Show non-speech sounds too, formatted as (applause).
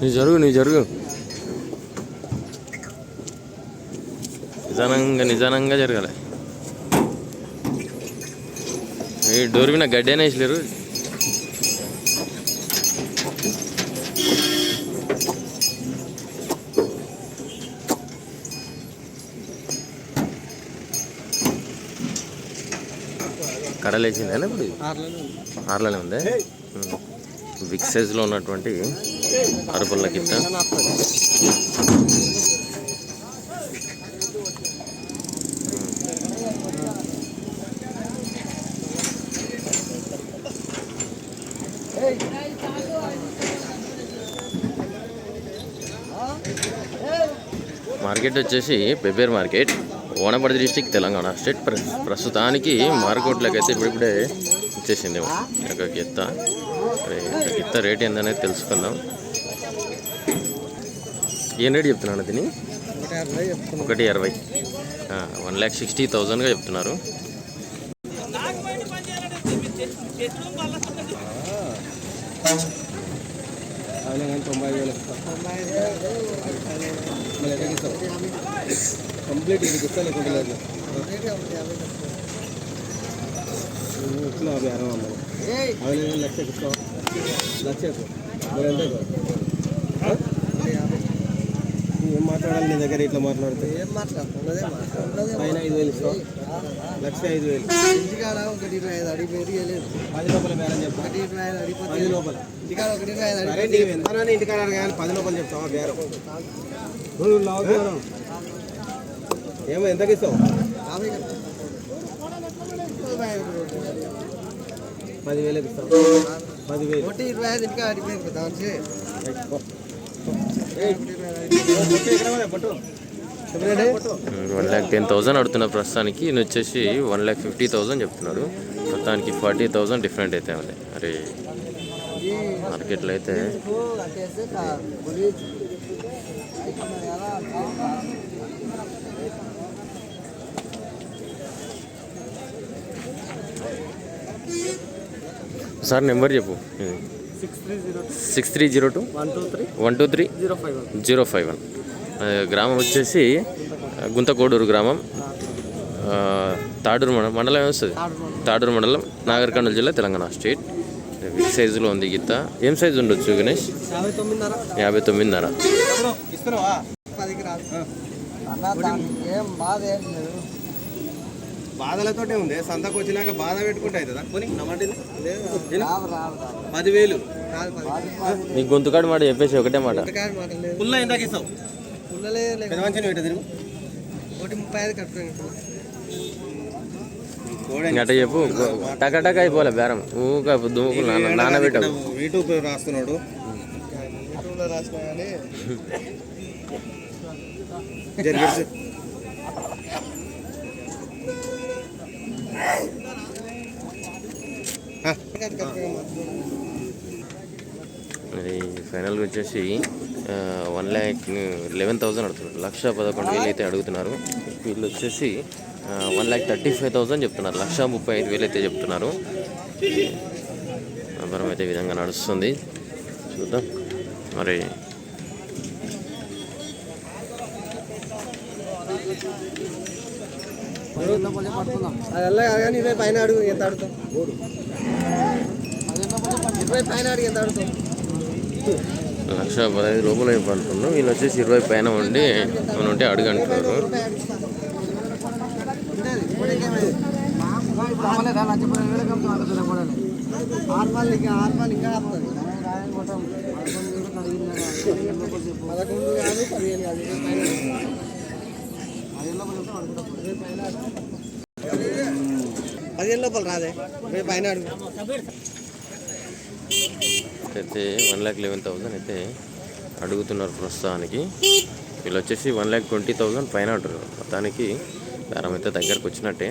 నీ జరుగు నీ జరుగు నిదానంగా నిదానంగా జరగాలి ఈ డోర్ మీద గడ్డి అయినా వేసలేరు కడలేసిందేనా ఇప్పుడు? ఆర్లోనే ఉందే. బిగ్ సైజులో ఉన్నటువంటి అరపల్ల కింద మార్కెట్ వచ్చేసి Pebbair market. Wanaparthy district Telangana. State ప్ర ప్రస్తుతానికి మార్కెట్లోకి అయితే ఇప్పుడిప్పుడే వచ్చేసింది ఒక గిత్త గిత్త రేట్ ఏందనేది తెలుసుకుందాం. ఏం రేట్ చెప్తున్నాను దీన్ని? ఒకటి అరవై. వన్ ల్యాక్ సిక్స్టీ థౌజండ్గా చెప్తున్నారు. తొంభై వేలు. మళ్ళీ ఎక్కడికి ఇస్తాం కంప్లీట్ ఇది ఇస్తా లేకుంటే లేదు ఇట్లా యాభై అరవై వందలు? అవి లక్ష ఇస్తాం లక్ష లక్షకు మరి ఎంత ఆ? ఏం మాట్లాడాలి నీ దగ్గర ఇట్లా మాట్లాడితే ఏం మాట్లాడుతున్నదే మాట్లాడుతున్నదే పైన ఐదు వేలు ఇస్తావు? లక్ష ఐదు వేలు. ఇంటికాడ ఒకటి ఇరవై ఐదు అడిగి పెరిగి వెళ్ళలేదు పది లోపల బేరం చెప్తా. ఒకటి ఇరవై ఐదు అడిగిపోతే పది లోపల. ఇంటికాడ ఒకటి ఇరవై ఐదు సరే అడిగిపోతే నీవు ఎంత ఇంటికాడ కానీ పది లోపల చెప్తావా బేరం? ఏమో ఎంతకి ఇస్తావు. పదివేలకు ఇస్తావు? పదివేలు. ఒకటి ఇరవై ఐదు ఇంటికాడ అడిగిపోయింది కదా దానికి వన్ ల్యాక్ టెన్ థౌసండ్ అడుగుతున్నారు ప్రస్తుతానికి ఈయన వచ్చేసి వన్ ల్యాక్ ఫిఫ్టీ థౌసండ్ చెప్తున్నాడు మొత్తానికి ఫార్టీ థౌసండ్ డిఫరెంట్ అయితే ఉంది. మరి మార్కెట్లో అయితే సార్ నెంబర్ చెప్పు. Six three zero two. One two three. One two three? Zero five one. Zero five one. గ్రామం వచ్చేసి ఆ, గుంతకోడూరు గ్రామం. తాడూరు మండలం మండలం ఏమొస్తుంది తాడూరు మండలం. నాగర్ కర్నూలు జిల్లా తెలంగాణ స్టేట్. బిగ్ సైజులో ఉంది గీత. ఏం సైజు ఉండొచ్చు గణేష్? యాభై తొమ్మిదిన్నర. బాధలతోటే ఉంది. సంతకు వచ్చినాక బాధ పెట్టుకుంటే అవుతుందా? కొని పదివేలు. నీ గొంతుకాడు మాట చెప్పేసి ఒకటే మాట. పుల్ల ఎంతకి ఇస్తావు? పుల్లలే లేక పెద్ద మంచి పెట్ట తిరుగు. ఒకటి ముప్పై ఐదు కట్టుకోండి గట్ట చెప్పు. టక టక అయిపోలే బేరం. ఊక దుమ్ముకు రాస్తున్నాడు. కానీ (laughs) మరి ఫైనల్గా వచ్చేసి వన్ ల్యాక్ లెవెన్ థౌసండ్ అడుగుతున్నారు. లక్ష పదకొండు వేలు అయితే అడుగుతున్నారు. వీళ్ళు వచ్చేసి one lakh thirty five thousand చెప్తున్నారు. లక్ష ముప్పై ఐదు వేలు అయితే చెప్తున్నారు. వ్యాపారం అయితే ఈ విధంగా నడుస్తుంది. చూద్దాం. మరి అదల్లా కానీ ఇరవై పైన అడుగు ఎంత అడుగుతాం ఇరవై పైన అడుగు ఎంత అడుగుతాం లక్ష పదహైదు రూపాయలు అయిపోతున్నాం వీళ్ళు వచ్చేసి ఇరవై పైన ఉండి మనం ఉంటే అడుగు అంటున్నారు పదకొండు కాదు పదిహేను కాదు పదిహేను లోపల రాదే. రేపు పైన అడుగు. అయితే వన్ ల్యాక్ లెవెన్ థౌసండ్ అయితే అడుగుతున్నారు ప్రస్తుతానికి. వీళ్ళు వచ్చేసి వన్ ల్యాక్ ట్వంటీ థౌసండ్ పైన అంటారు మొత్తానికి బేరం అయితే దగ్గరకు వచ్చినట్టే.